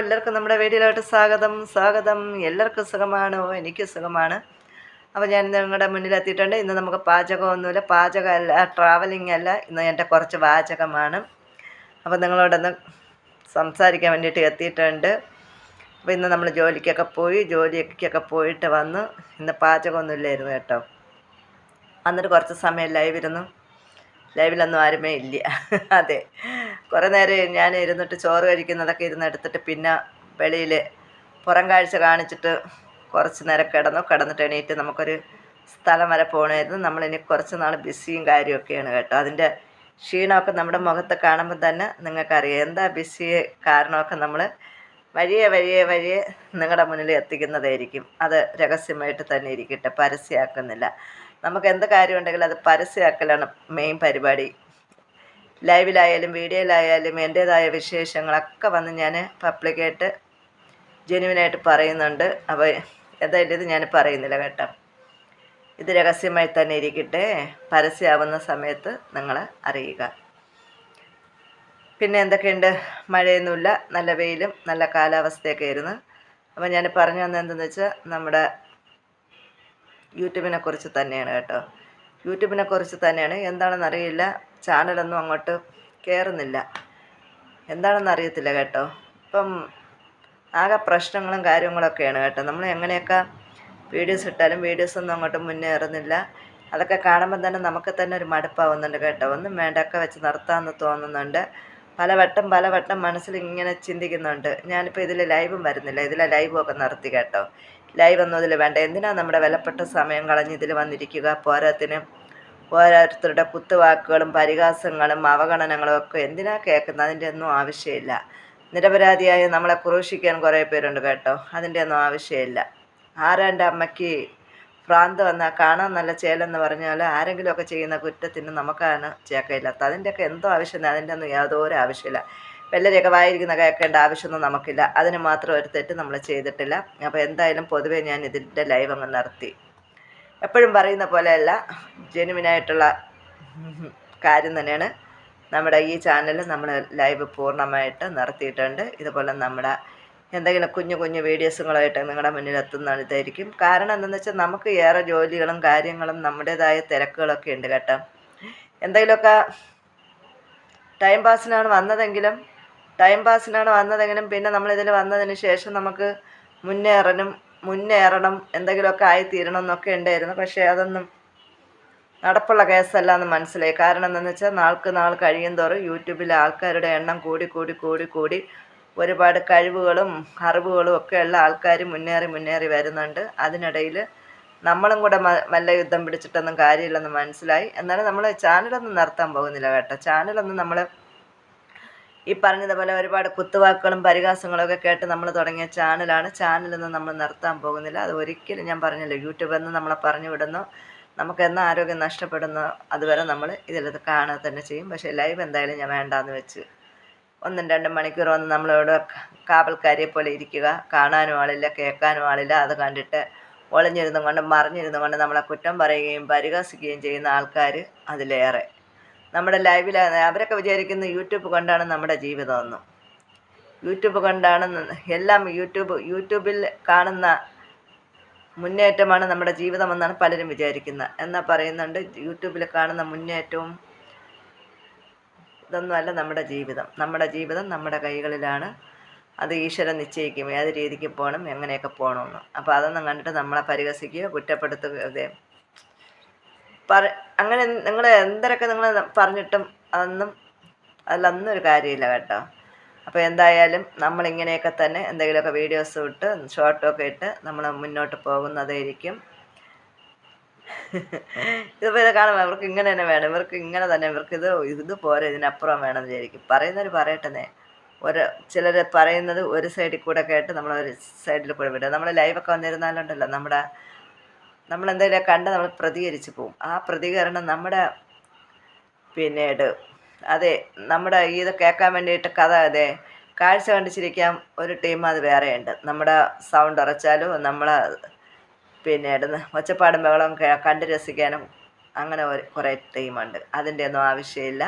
എല്ലാവർക്കും നമ്മുടെ വീഡിയോയിലോട്ട് സ്വാഗതം. സ്വാഗതം. എല്ലാവർക്കും സുഖമാണോ? എനിക്ക് സുഖമാണ്. അപ്പോൾ ഞാൻ നിങ്ങളുടെ നിങ്ങളുടെ മുന്നിലെത്തിയിട്ടുണ്ട്. ഇന്ന് നമുക്ക് പാചകമൊന്നുമില്ല. പാചകമല്ല ട്രാവലിംഗ് അല്ല. ഇന്ന് എന്റെ കുറച്ച് വാചകമാണ്. അപ്പോൾ നിങ്ങളോടൊന്ന് സംസാരിക്കാൻ വേണ്ടിയിട്ട് എത്തിയിട്ടുണ്ട്. അപ്പോൾ ഇന്ന് നമ്മൾ ജോലിക്കൊക്കെ പോയി ജോലിക്കൊക്കെ പോയിട്ട് വന്ന് ഇന്ന് പാചകമൊന്നുമില്ലായിരുന്നു കേട്ടോ. എന്നിട്ട് കുറച്ച് സമയം ലൈവിരുന്നു ലൈവിലൊന്നും ആരുമേ ഇല്ല. അതെ. കുറേ നേരം ഞാൻ ഇരുന്നിട്ട് ചോറ് കഴിക്കുന്നതൊക്കെ ഇരുന്ന് എടുത്തിട്ട് പിന്നെ വെളിയിൽ പുറം കാഴ്ച കാണിച്ചിട്ട് കുറച്ച് നേരം കിടന്നു. കിടന്നിട്ട് എണീറ്റ് നമുക്കൊരു സ്ഥലം വരെ പോകണമായിരുന്നു നമ്മളിനി കുറച്ച് നാൾ ബിസിയും കാര്യമൊക്കെയാണ് കേട്ടോ. അതിന്റെ ക്ഷീണമൊക്കെ നമ്മുടെ മുഖത്ത് കാണുമ്പോൾ തന്നെ നിങ്ങൾക്കറിയാം. എന്താ ബിസി കാരണമൊക്കെ നമ്മൾ വഴിയെ വഴിയെ വഴിയെ നിങ്ങളുടെ മുന്നിൽ എത്തിക്കുന്നതായിരിക്കും. അത് രഹസ്യമായിട്ട് തന്നെ ഇരിക്കട്ടെ. പരസ്യമാക്കുന്നില്ല. നമുക്ക് എന്ത് കാര്യമുണ്ടെങ്കിലും അത് പരസ്യമാക്കലാണ് മെയിൻ പരിപാടി. ലൈവിലായാലും വീഡിയോയിലായാലും എന്റേതായ വിശേഷങ്ങളൊക്കെ വന്ന് ഞാൻ പബ്ലിക്കായിട്ട് ജെനുവിനായിട്ട് പറയുന്നുണ്ട്. അപ്പോൾ എന്തായാലും ഇത് ഞാൻ പറയുന്നില്ല കേട്ടോ. ഇത് രഹസ്യമായി തന്നെ ഇരിക്കട്ടെ. പരസ്യമാവുന്ന സമയത്ത് നിങ്ങൾ അറിയുക. പിന്നെ എന്തൊക്കെയുണ്ട്? മഴയൊന്നുമില്ല. നല്ല വെയിലും നല്ല കാലാവസ്ഥയൊക്കെ ആയിരുന്നു. അപ്പോൾ ഞാൻ പറഞ്ഞു വന്നത് എന്തെന്ന് വെച്ചാൽ നമ്മുടെ യൂട്യൂബിനെ കുറിച്ച് തന്നെയാണ് കേട്ടോ. യൂട്യൂബിനെ കുറിച്ച് തന്നെയാണ്. എന്താണെന്ന് അറിയില്ല ചാനലൊന്നും അങ്ങോട്ട് കയറുന്നില്ല എന്താണെന്ന് അറിയത്തില്ല കേട്ടോ. ഇപ്പം ആകെ പ്രശ്നങ്ങളും കാര്യങ്ങളൊക്കെയാണ് കേട്ടോ. നമ്മൾ എങ്ങനെയൊക്കെ വീഡിയോസ് ഇട്ടാലും വീഡിയോസ് ഒന്നും അങ്ങോട്ട് മുന്നേറുന്നില്ല. അതൊക്കെ കാണുമ്പോൾ തന്നെ നമുക്ക് തന്നെ ഒരു മടുപ്പാവുന്നുണ്ട് കേട്ടോ. ഒന്നും വേണ്ടൊക്കെ വെച്ച് നിർത്താമെന്ന് തോന്നുന്നുണ്ട്. പലവട്ടം പലവട്ടം മനസ്സിൽ ഇങ്ങനെ ചിന്തിക്കുന്നുണ്ട്. ഞാനിപ്പോൾ ഇതിൽ ലൈവും വരുന്നില്ല. ഇതിലെ ലൈവും ഒക്കെ നിർത്തി കേട്ടോ. ലൈവ് ഒന്നും വേണ്ട. എന്തിനാ നമ്മുടെ വിലപ്പെട്ട സമയം കളഞ്ഞ് ഇതിൽ വന്നിരിക്കുക? പോരാത്തിന് ഓരോരുത്തരുടെ കുത്തുവാക്കുകളും പരിഹാസങ്ങളും അവഗണനകളും ഒക്കെ എന്തിനാ കേൾക്കുന്നത്? അതിന്റെ ഒന്നും ആവശ്യമില്ല. നിരപരാധിയായി നമ്മളെ ക്രൂശിക്കാൻ കുറേ പേരുണ്ട് കേട്ടോ. അതിന്റെ ഒന്നും ആവശ്യമില്ല. ആരാന്റെ അമ്മയ്ക്ക് ഭ്രാന്ത് വന്നാൽ കാണാൻ നല്ല ചേലെന്ന് പറഞ്ഞാൽ ആരെങ്കിലുമൊക്കെ ചെയ്യുന്ന കുറ്റത്തിന് നമുക്കാണ് ചേക്കയില്ലാത്ത അതിന്റെയൊക്കെ എന്തോ ആവശ്യമില്ല അതിന്റെ ഒന്നും യാതൊരു ആവശ്യമില്ല. വെള്ളരിയൊക്കെ വായിരിക്കുന്ന കേൾക്കേണ്ട ആവശ്യമൊന്നും നമുക്കില്ല. അതിന് മാത്രം ഒരു തെറ്റ് നമ്മൾ ചെയ്തിട്ടില്ല. അപ്പോൾ എന്തായാലും പൊതുവേ ഞാൻ ഇതിന്റെ ലൈവ് അങ്ങ് നടത്തി എപ്പോഴും പറയുന്ന പോലെയല്ല ജെനുവിനായിട്ടുള്ള കാര്യം തന്നെയാണ്. നമ്മുടെ ഈ ചാനൽ നമ്മൾ ലൈവ് പൂർണമായിട്ട് നടത്തിയിട്ടുണ്ട് ഇതുപോലെ നമ്മുടെ എന്തെങ്കിലും കുഞ്ഞു കുഞ്ഞു വീഡിയോസുകളായിട്ട് നിങ്ങളുടെ മുന്നിൽ എത്തുന്ന ഇതായിരിക്കും. കാരണം എന്താണെന്ന് വെച്ചാൽ നമുക്ക് ഏറെ ജോലികളും കാര്യങ്ങളും നമ്മുടേതായ തിരക്കുകളൊക്കെ ഉണ്ട് കേട്ടോ. എന്തെങ്കിലുമൊക്കെ ടൈം പാസിനാണ് വന്നതെങ്കിലും ടൈം പാസിനാണ് വന്നതെങ്കിലും പിന്നെ നമ്മൾ നമ്മളിതിൽ വന്നതിന് ശേഷം നമുക്ക് മുന്നേറണം മുന്നേറണം എന്തെങ്കിലുമൊക്കെ ആയിത്തീരണം എന്നൊക്കെ ഉണ്ടായിരുന്നു. പക്ഷേ അതൊന്നും നടപ്പുള്ള കേസല്ല എന്ന് മനസ്സിലായി. കാരണം എന്താണെന്ന് വെച്ചാൽ നാൾക്ക് നാൾ കഴിയും തോറും യൂട്യൂബിലെ ആൾക്കാരുടെ എണ്ണം കൂടി കൂടി കൂടി കൂടി ഒരുപാട് കഴിവുകളും അറിവുകളും ഒക്കെ ഉള്ള ആൾക്കാർ മുന്നേറി മുന്നേറി വരുന്നുണ്ട്. അതിനിടയിൽ നമ്മളും കൂടെ വല്ല യുദ്ധം പിടിച്ചിട്ടൊന്നും കാര്യമില്ലെന്ന് മനസ്സിലായി. എന്നാലും നമ്മൾ ചാനലൊന്നും നിർത്താൻ പോകുന്നില്ല കേട്ടോ. ചാനലൊന്നും നമ്മൾ ഈ പറഞ്ഞതുപോലെ ഒരുപാട് കുത്തുവാക്കുകളും പരിഹാസങ്ങളും ഒക്കെ കേട്ട് നമ്മൾ തുടങ്ങിയ ചാനലാണ്. ചാനലൊന്നും നമ്മൾ നിർത്താൻ പോകുന്നില്ല. അത് ഒരിക്കലും ഞാൻ പറഞ്ഞല്ലോ. നിന്ന് നമ്മളെ പറഞ്ഞു വിടുന്നു. നമുക്ക് എന്നാ ആരോഗ്യം നഷ്ടപ്പെടുന്നു അതുവരെ നമ്മൾ ഇതിലത് കാണാൻ തന്നെ ചെയ്യും. പക്ഷേ ലൈവ് എന്തായാലും ഞാൻ വേണ്ടാന്ന് വെച്ച് ഒന്നും രണ്ടും മണിക്കൂർ വന്ന് നമ്മളോട് കാവൽക്കാരിയെ പോലെ ഇരിക്കുക. കാണാനും ആളില്ല കേൾക്കാനും ആളില്ല. അത് കണ്ടിട്ട് ഒളിഞ്ഞിരുന്നു കൊണ്ട് മറിഞ്ഞിരുന്നു കൊണ്ട് നമ്മളെ കുറ്റം പറയുകയും പരിഹസിക്കുകയും ചെയ്യുന്ന ആൾക്കാർ അതിലേറെ. നമ്മുടെ ലൈവിൽ അവരൊക്കെ വിചാരിക്കുന്ന യൂട്യൂബ് കൊണ്ടാണ് നമ്മുടെ ജീവിതമെന്നും യൂട്യൂബ് കൊണ്ടാണ് എല്ലാം യൂട്യൂബ് യൂട്യൂബിൽ കാണുന്ന മുന്നേറ്റമാണ് നമ്മുടെ ജീവിതമെന്നാണ് പലരും വിചാരിക്കുന്നത് എന്നാൽ പറയുന്നുണ്ട് യൂട്യൂബിൽ കാണുന്ന മുന്നേറ്റവും ഇതൊന്നുമല്ല നമ്മുടെ ജീവിതം. നമ്മുടെ ജീവിതം നമ്മുടെ കൈകളിലാണ്. അത് ഈശ്വരൻ നിശ്ചയിക്കും ഏത് രീതിക്ക് പോകണം എങ്ങനെയൊക്കെ പോകണമെന്ന്. അപ്പോൾ അതൊന്നും കണ്ടിട്ട് നമ്മളെ പരിഹസിക്കുകയോ കുറ്റപ്പെടുത്തുകയോ പറ അങ്ങനെ നിങ്ങൾ എന്തരൊക്കെ നിങ്ങൾ പറഞ്ഞിട്ടും അതൊന്നും അതിലൊന്നും ഒരു കാര്യമില്ല കേട്ടോ. അപ്പോൾ എന്തായാലും നമ്മളിങ്ങനെയൊക്കെ തന്നെ എന്തെങ്കിലുമൊക്കെ വീഡിയോസ് ഇട്ട് ഷോർട്ടൊക്കെ ഇട്ട് നമ്മൾ മുന്നോട്ട് പോകുന്നതായിരിക്കും. ഇതിപ്പോൾ ഇത് കാണുമ്പോൾ ഇവർക്ക് ഇങ്ങനെ തന്നെ വേണം ഇവർക്ക് ഇങ്ങനെ തന്നെ ഇവർക്ക് ഇത് ഇത് പോരെ ഇതിനപ്പുറം വേണം വിചാരിക്കും. പറയുന്നവർ പറയട്ടെ ഒരു ചിലർ പറയുന്നത് ഒരു സൈഡിൽ കൂടെ കേട്ട് നമ്മൾ ഒരു സൈഡിൽ കൂടെ വിടുക. നമ്മൾ ലൈവൊക്കെ വന്നിരുന്നാലുണ്ടല്ലോ നമ്മുടെ നമ്മൾ എന്തെങ്കിലും കണ്ട് നമ്മൾ പ്രതികരിച്ചു പോകും ആ പ്രതികരണം നമ്മുടെ പിന്നീട് അതെ നമ്മുടെ ഇത് കേൾക്കാൻ വേണ്ടിയിട്ട് കഥ അതെ കാഴ്ച കണ്ടിച്ചിരിക്കാം ഒരു ടീം അത് വേറെയുണ്ട്. നമ്മുടെ സൗണ്ട് ഉറച്ചാലും നമ്മളെ പിന്നീട് ഒച്ചപ്പാടും ബഹളവും കണ്ട് രസിക്കാനും അങ്ങനെ ഒരു കുറേ ടീമുണ്ട്. അതിന്റെ ഒന്നും ആവശ്യമില്ല.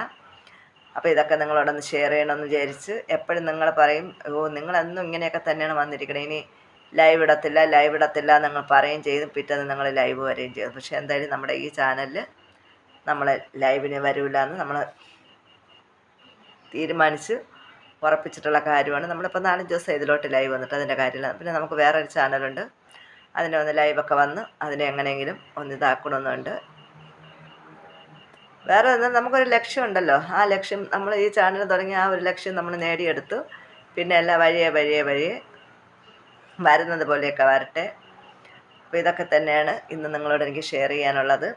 അപ്പോൾ ഇതൊക്കെ നിങ്ങളോടൊന്ന് ഷെയർ ചെയ്യണമെന്ന് വിചാരിച്ച് എപ്പോഴും നിങ്ങൾ പറയും ഓ നിങ്ങളെന്നും ഇങ്ങനെയൊക്കെ തന്നെയാണ് വന്നിരിക്കണേ. ഇനി ലൈവ് ഇടത്തില്ല ലൈവ് ഇടത്തില്ല നിങ്ങൾ പറയുകയും ചെയ്തു. പിറ്റേന്ന് നിങ്ങൾ ലൈവ് വരികയും ചെയ്തു. പക്ഷേ എന്തായാലും നമ്മുടെ ഈ ചാനലിൽ നമ്മൾ ലൈവിന് വരില്ല എന്ന് നമ്മൾ തീരുമാനിച്ച് ഉറപ്പിച്ചിട്ടുള്ള കാര്യമാണ്. നമ്മളിപ്പോൾ നാലഞ്ച് ദിവസം ഇതിലോട്ട് ലൈവ് വന്നിട്ട് അതിന്റെ കാര്യമില്ല. പിന്നെ നമുക്ക് വേറൊരു ചാനലുണ്ട് അതിനെ ഒന്ന് ലൈവൊക്കെ വന്ന് അതിനെ എങ്ങനെയെങ്കിലും ഒന്ന് ഇതാക്കണമെന്നുണ്ട്. വേറെ ഒന്നും നമുക്കൊരു ലക്ഷ്യമുണ്ടല്ലോ ആ ലക്ഷ്യം നമ്മൾ ഈ ചാനൽ തുടങ്ങി ആ ഒരു ലക്ഷ്യം നമ്മൾ നേടിയെടുത്തു. പിന്നെ എല്ലാം വഴിയെ വഴിയെ വഴിയെ വരുന്നത് പോലെയൊക്കെ വരട്ടെ. അപ്പോൾ ഇതൊക്കെ തന്നെയാണ് ഇന്ന് നിങ്ങളോട് എനിക്ക് ഷെയർ ചെയ്യാനുള്ളത്.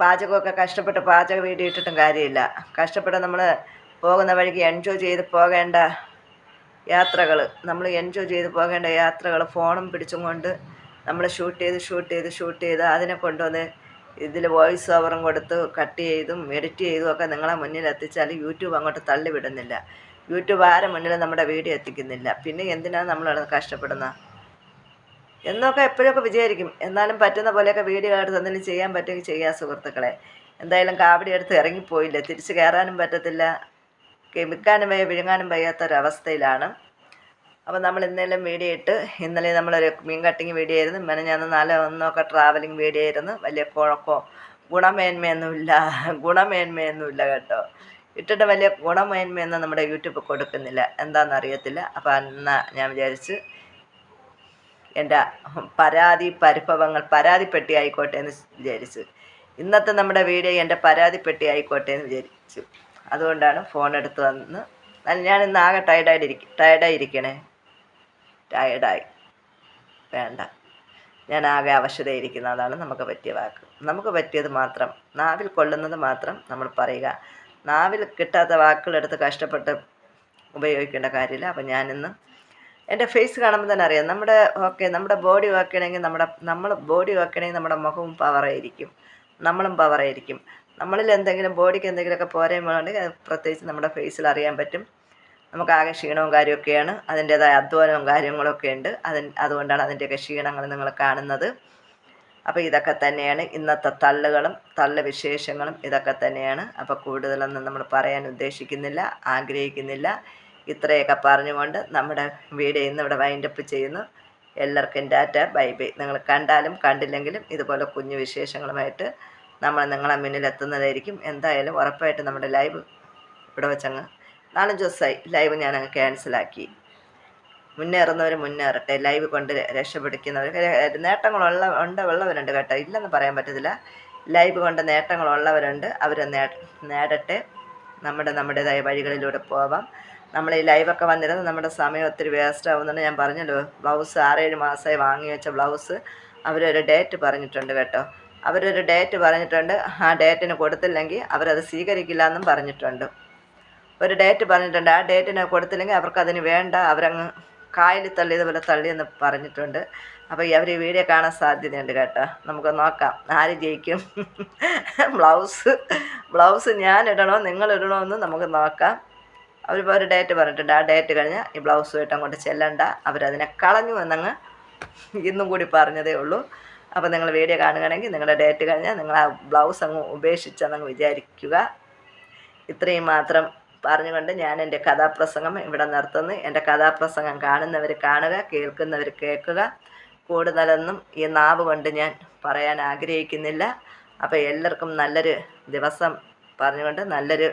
പാചകമൊക്കെ കഷ്ടപ്പെട്ട് പാചക വീഡിയോ ഇട്ടിട്ടും കാര്യമില്ല. കഷ്ടപ്പെട്ട് നമ്മൾ പോകുന്ന വഴിക്ക് എൻജോയ് ചെയ്ത് പോകേണ്ട യാത്രകൾ നമ്മൾ എൻജോയ് ചെയ്ത് പോകേണ്ട യാത്രകൾ ഫോണും പിടിച്ചും കൊണ്ട് നമ്മൾ ഷൂട്ട് ചെയ്ത് ഷൂട്ട് ചെയ്ത് ഷൂട്ട് ചെയ്ത് അതിനെ കൊണ്ടുവന്ന് ഇതിൽ വോയിസ് ഓവറും കൊടുത്ത് കട്ട് ചെയ്തും എഡിറ്റ് ചെയ്തും ഒക്കെ നിങ്ങളെ മുന്നിൽ എത്തിച്ചാൽ യൂട്യൂബ് അങ്ങോട്ട് തള്ളി വിടുന്നില്ല യൂട്യൂബ് ആരും മുന്നിൽ നമ്മുടെ വീഡിയോ എത്തിക്കുന്നില്ല. പിന്നെ എന്തിനാണ് നമ്മൾ കഷ്ടപ്പെടുന്നത് എന്നൊക്കെ എപ്പോഴൊക്കെ വിചാരിക്കും. എന്നാലും പറ്റുന്ന പോലെയൊക്കെ വീഡിയോ എടുത്ത് എന്തെങ്കിലും ചെയ്യാൻ പറ്റുമെങ്കിൽ ചെയ്യാം സുഹൃത്തുക്കളെ. എന്തായാലും കാവടി എടുത്ത് ഇറങ്ങിപ്പോയില്ല? തിരിച്ച് കയറാനും പറ്റത്തില്ല. വിൽക്കാനും വയ്യ വിഴുങ്ങാനും വയ്യാത്തൊരവസ്ഥയിലാണ്. അപ്പോൾ നമ്മൾ ഇന്നലെ വീഡിയോ ഇട്ട് ഇന്നലെ നമ്മളൊരു മീൻ കട്ടിങ് വീഡിയോ ആയിരുന്നു. പിന്നെ ഞാൻ നാല് ഒന്നൊക്കെ ട്രാവലിംഗ് വീഡിയോ ആയിരുന്നു. വലിയ കുഴക്കോ ഗുണമേന്മയൊന്നുമില്ല. ഗുണമേന്മയൊന്നുമില്ല കേട്ടോ. ഇട്ടിട്ട് വലിയ ഗുണമേന്മയൊന്നും നമ്മുടെ യൂട്യൂബ് കൊടുക്കുന്നില്ല. എന്താണെന്ന് അറിയത്തില്ല. അപ്പോൾ എന്നാൽ ഞാൻ വിചാരിച്ച് എന്റെ പരാതി പരിഭവങ്ങൾ പരാതിപ്പെട്ടി ആയിക്കോട്ടെ എന്ന് വിചാരിച്ചു. ഇന്നത്തെ നമ്മുടെ വീഡിയോ എന്റെ പരാതിപ്പെട്ടി ആയിക്കോട്ടെ എന്ന് വിചാരിച്ചു. അതുകൊണ്ടാണ് ഫോൺ എടുത്ത് വന്ന് ഞാൻ ഇന്ന് ആകെ ടയർഡായിട്ടിരിക്കും ടയർഡായിരിക്കണേ ടയർഡായി വേണ്ട. ഞാൻ ആകെ അവശതയിരിക്കുന്ന അതാണ് നമുക്ക് പറ്റിയ വാക്ക്. നമുക്ക് പറ്റിയത് മാത്രം നാവിൽ കൊള്ളുന്നത് മാത്രം നമ്മൾ പറയുക. നാവിൽ കിട്ടാത്ത വാക്കുകളെടുത്ത് കഷ്ടപ്പെട്ട് ഉപയോഗിക്കേണ്ട കാര്യമില്ല. അപ്പം ഞാനിന്ന് എന്റെ ഫേസ് കാണുമ്പോൾ തന്നെ അറിയാം. നമ്മുടെ ഓക്കെ നമ്മുടെ ബോഡി വെക്കണമെങ്കിൽ നമ്മുടെ നമ്മൾ ബോഡി വെക്കണമെങ്കിൽ നമ്മുടെ മുഖവും പവറായിരിക്കും നമ്മളും പവറായിരിക്കും നമ്മളിൽ എന്തെങ്കിലും ബോഡിക്ക് എന്തെങ്കിലുമൊക്കെ പോരായ്മകളുണ്ടെങ്കിൽ പ്രത്യേകിച്ച് നമ്മുടെ ഫേസിൽ അറിയാൻ പറ്റും. നമുക്ക് ആകെ ക്ഷീണവും കാര്യമൊക്കെയാണ്. അതിന്റേതായ അധ്വാനവും കാര്യങ്ങളൊക്കെ ഉണ്ട്. അതിന് അതുകൊണ്ടാണ് അതിന്റെയൊക്കെ ക്ഷീണങ്ങൾ നിങ്ങൾ കാണുന്നത്. അപ്പോൾ ഇതൊക്കെ തന്നെയാണ് ഇന്നത്തെ തള്ളുകളും തള്ള വിശേഷങ്ങളും ഇതൊക്കെ തന്നെയാണ്. അപ്പോൾ കൂടുതലൊന്നും നമ്മൾ പറയാൻ ഉദ്ദേശിക്കുന്നില്ല ആഗ്രഹിക്കുന്നില്ല. ഇത്രയൊക്കെ പറഞ്ഞുകൊണ്ട് നമ്മുടെ വീഡിയോ ഇന്ന് ഇവിടെ വൈൻഡപ്പ് ചെയ്യുന്നു. എല്ലാവർക്കും ഡാറ്റ ബൈ ബൈ നിങ്ങൾ കണ്ടാലും കണ്ടില്ലെങ്കിലും ഇതുപോലെ കുഞ്ഞു വിശേഷങ്ങളുമായിട്ട് നമ്മൾ നിങ്ങളെ മുന്നിൽ എത്തുന്നതായിരിക്കും. എന്തായാലും ഉറപ്പായിട്ട് നമ്മുടെ ലൈവ് ഇവിടെ വെച്ചങ്ങ് നാലഞ്ച് ദിവസമായി. ലൈവ് ഞാൻ ക്യാൻസലാക്കി മുന്നേറുന്നവർ മുന്നേറട്ടെ ലൈവ് കൊണ്ട് രക്ഷപ്പെടുക്കുന്നവർ നേട്ടങ്ങളുള്ള ഉണ്ട് ഉള്ളവരുണ്ട് കേട്ടോ. ഇല്ലെന്ന് പറയാൻ പറ്റത്തില്ല. ലൈവ് കൊണ്ട് നേട്ടങ്ങളുള്ളവരുണ്ട്. അവർ നേടട്ടെ. നമ്മുടെ നമ്മുടേതായ വഴികളിലൂടെ പോവാം. നമ്മൾ ഈ ലൈവൊക്കെ വന്നിരുന്ന് നമ്മുടെ സമയം ഒത്തിരി വേസ്റ്റ് ആവുന്നുണ്ട്. ഞാൻ പറഞ്ഞല്ലോ ബ്ലൗസ് ആറേഴ് മാസമായി വാങ്ങി വെച്ച ബ്ലൗസ് അവരൊരു ഡേറ്റ് പറഞ്ഞിട്ടുണ്ട് കേട്ടോ. അവരൊരു ഡേറ്റ് പറഞ്ഞിട്ടുണ്ട്. ആ ഡേറ്റിന് കൊടുത്തില്ലെങ്കിൽ അവരത് സ്വീകരിക്കില്ല എന്നും പറഞ്ഞിട്ടുണ്ട്. ഒരു ഡേറ്റ് പറഞ്ഞിട്ടുണ്ട്. ആ ഡേറ്റിന് കൊടുത്തില്ലെങ്കിൽ അവർക്കതിന് വേണ്ട. അവരങ്ങ് കായൽ തള്ളിയതുപോലെ തള്ളിയെന്ന് പറഞ്ഞിട്ടുണ്ട്. അപ്പോൾ അവർ ഈ വീഡിയോ കാണാൻ സാധ്യതയുണ്ട് കേട്ടോ. നമുക്ക് നോക്കാം. ആര് ജയിക്കും? ബ്ലൗസ് ബ്ലൗസ് ഞാൻ ഇടണോ നിങ്ങൾ ഇടണോ എന്ന് നമുക്ക് നോക്കാം. അവരിപ്പോൾ ഒരു ഡേറ്റ് പറഞ്ഞിട്ടുണ്ട്. ആ ഡേറ്റ് കഴിഞ്ഞാൽ ഈ ബ്ലൗസുമായിട്ട് അങ്ങോട്ട് ചെല്ലണ്ട. അവരതിനെ കളഞ്ഞു എന്നങ്ങ് ഇന്നും കൂടി പറഞ്ഞതേ ഉള്ളൂ. അപ്പോൾ നിങ്ങൾ വീഡിയോ കാണുകയാണെങ്കിൽ നിങ്ങളുടെ ഡേറ്റ് കഴിഞ്ഞാൽ നിങ്ങൾ ആ ബ്ലൗസ് അങ്ങ് ഉപേക്ഷിച്ചെന്നങ്ങ് വിചാരിക്കുക. ഇത്രയും മാത്രം പറഞ്ഞുകൊണ്ട് ഞാൻ എന്റെ കഥാപ്രസംഗം ഇവിടെ നിർത്തുന്നു. എന്റെ കഥാപ്രസംഗം കാണുന്നവർ കാണുക കേൾക്കുന്നവർ കേൾക്കുക. കൂടുതലൊന്നും ഈ നാവ് കൊണ്ട് ഞാൻ പറയാൻ ആഗ്രഹിക്കുന്നില്ല. അപ്പോൾ എല്ലാവർക്കും നല്ലൊരു ദിവസം പറഞ്ഞുകൊണ്ട് നല്ലൊരു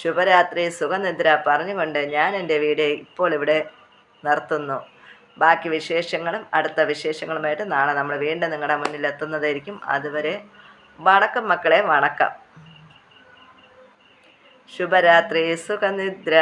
ശുഭരാത്രി സുഖനിദ്ര പറഞ്ഞുകൊണ്ട് ഞാൻ എന്റെ വീഡിയോ ഇപ്പോൾ ഇവിടെ നിർത്തുന്നു. ബാക്കി വിശേഷങ്ങളും അടുത്ത വിശേഷങ്ങളുമായിട്ട് നാളെ നമ്മൾ വീണ്ടും നിങ്ങളുടെ മുന്നിൽ എത്തുന്നതായിരിക്കും. അതുവരെ വണക്കം മക്കളെ വണക്കം. ശുഭരാത്രി സുഖനിദ്ര.